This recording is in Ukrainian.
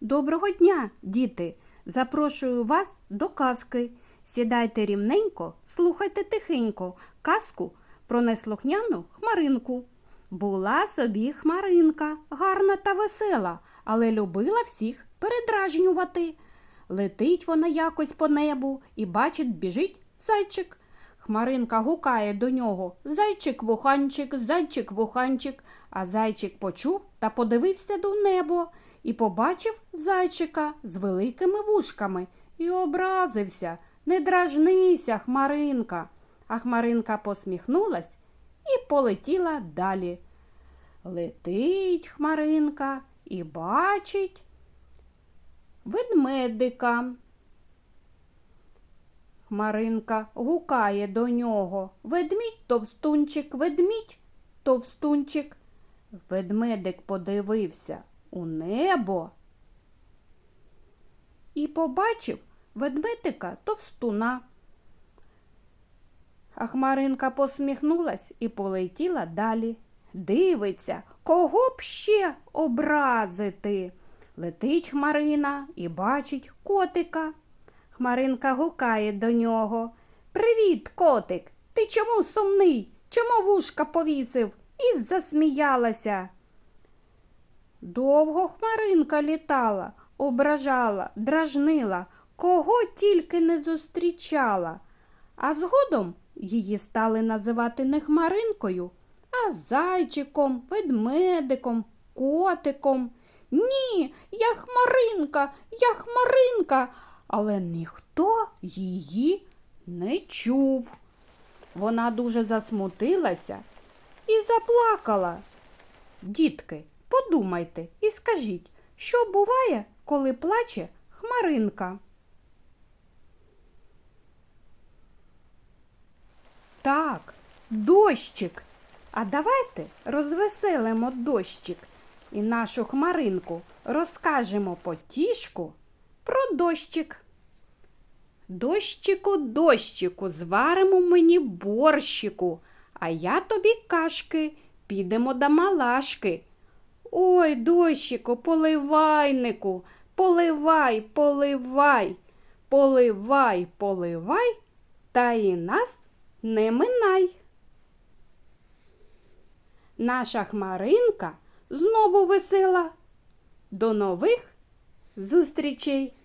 Доброго дня, діти! Запрошую вас до казки. Сідайте рівненько, слухайте тихенько казку про неслухняну хмаринку. Була собі хмаринка, гарна та весела, але любила всіх передражнювати. Летить вона якось по небу і бачить, біжить зайчик. Хмаринка гукає до нього Зайчик вуханчик, зайчик вуханчик. А зайчик почув та подивився до небо і побачив зайчика з великими вушками і образився. Не дражнися, Хмаринка. А Хмаринка посміхнулась і полетіла далі. Летить Хмаринка і бачить ведмедика. Хмаринка гукає до нього Ведмідь товстунчик, ведмідь товстунчик. Ведмедик подивився у небо і побачив ведмедика товстуна. А Хмаринка посміхнулась і полетіла далі. Дивиться, кого б ще образити. Летить Хмарина і бачить котика. Хмаринка гукає до нього. Привіт, котик! Ти чому сумний? Чому вушка повісив? І засміялася. Довго хмаринка літала, ображала, дражнила, кого тільки не зустрічала. А згодом її стали називати не хмаринкою, а зайчиком, ведмедиком, котиком. Ні, я хмаринка, я хмаринка, але ніхто її не чув. Вона дуже засмутилася і заплакала. Дітки, подумайте і скажіть, що буває, коли плаче хмаринка? Так, дощик. А давайте розвеселимо дощик і нашу хмаринку розкажемо потішку про дощик. Дощику, дощику, зваримо мені борщику, а я тобі кашки, підемо до малашки. Ой, дощику, поливайнику, поливай, поливай, поливай, поливай, та і нас не минай. Наша хмаринка знову весела. До нових зустрічей!